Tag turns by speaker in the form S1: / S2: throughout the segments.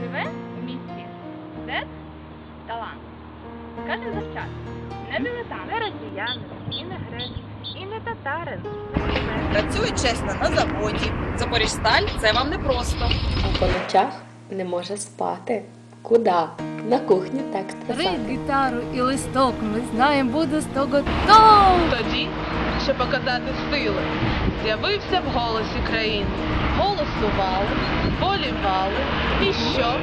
S1: Живе у місті Дед талант. Каже завчасно, не дилетант, не росіянин, і не грець, і не татарин.
S2: Працюють чесно на заводі. Запоріжсталь це вам не просто.
S3: У поночах не може спати. Куда? На кухні текст
S4: Три
S3: писати.
S4: гітару і листок, ми знаємо, буде сто готов.
S5: Тоді, щоб показати сили, з'явився в голосі країни. Голосували, болівали. І що?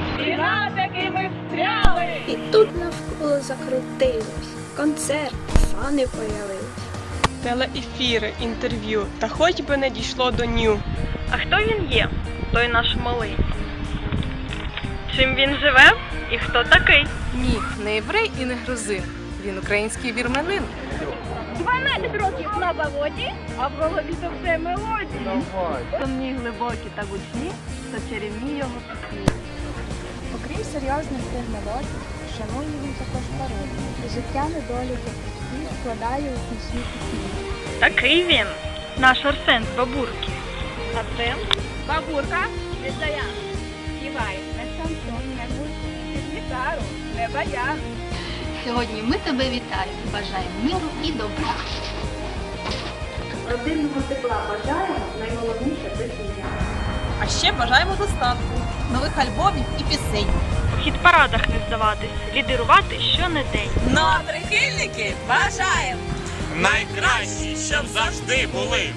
S6: І тут навколо закрутилось. Концерт, фани появились.
S7: телеефіри, інтерв'ю, та хоч би не дійшло до ню.
S8: А хто він є, той наш малий? Чим він живе і хто такий?
S4: Ні, не єврей і не грузин. Він український вірменин.
S8: 12 років на заводі, а в голові то все мелодії. Сумні, глибокі та гучні, та чарівні його пісні.
S9: Окрім серйозних тих мелодій, шанує він також пародію. Життя недоліки і вкладає у смішні пісні.
S8: Такий він, наш Арсен з бабурки. А це бабурка від Даян. Шансон, не музику, гітару, не баян.
S10: Сьогодні ми тебе вітаємо, бажаємо миру і добра.
S6: Родинного тепла бажаємо найголовніше це сім'я.
S2: А ще бажаємо достатку, нових альбомів і пісень.
S8: У хіт-парадах не здаватись, лідирувати щонедень.
S2: Ну а прихильники бажаємо!
S11: Найкращі, щоб завжди були.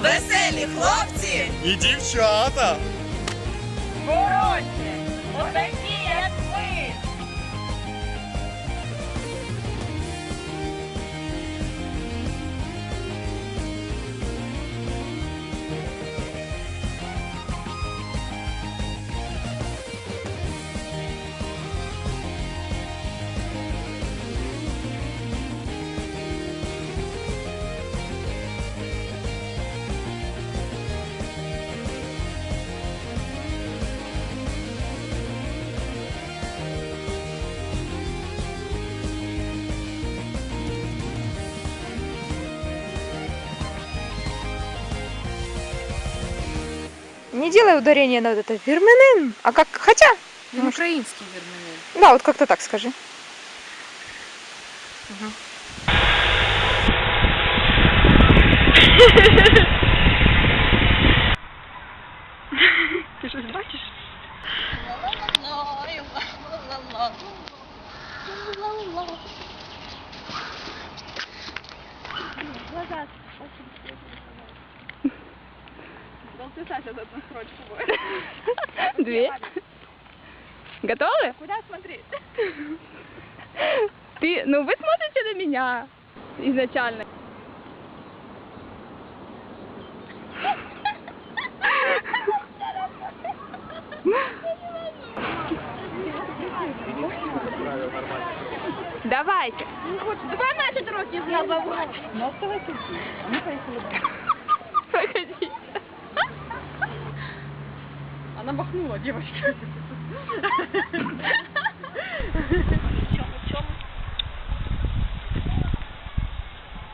S2: Веселі хлопці!
S11: І дівчата.
S8: Коротше, Thank you.
S1: Не делай ударение на вот это вирменин, а как, хотя,
S4: Він український вірменин.
S1: да, вот как-то так скажи.
S8: Ти щось бачиш? Записать вот одну строчку будет.
S9: Две? Готовы?
S8: Куда смотреть?
S9: Ты, ну вы смотрите на меня изначально. Давайте.
S8: Давай Маша трогни за
S9: бабу. Ну, оставайся. Ну, Мы ну, поехали.
S5: Она махнула, девочка.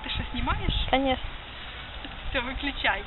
S8: Ты что, снимаешь?
S10: Конечно.
S8: Все, выключай.